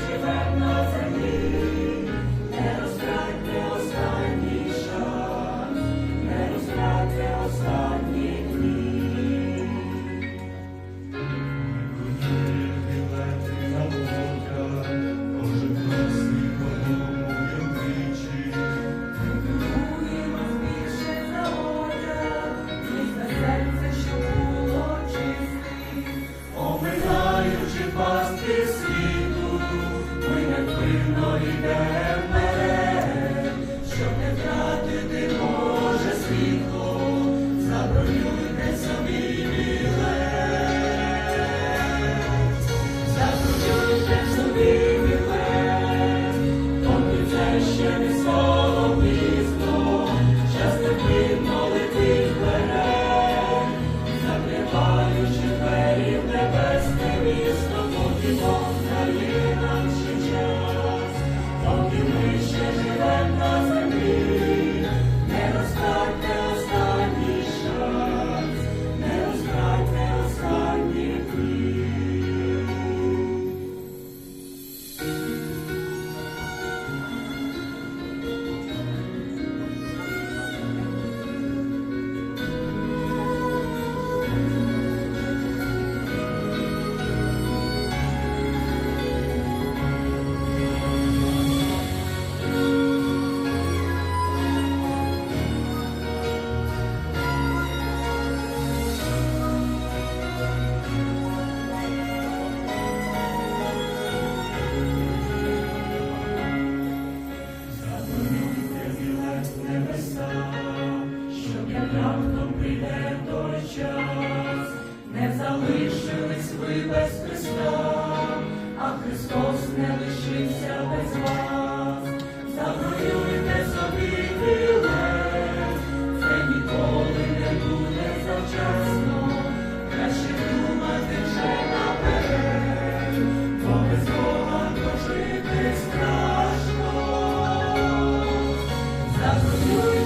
Shiva. by your без Христа, а Христос не лишився без вас, завоюйте собі білет, це ніколи не буде завчасно, краще думати вже наперед, бо без Бога дожити страшно. Завоюйте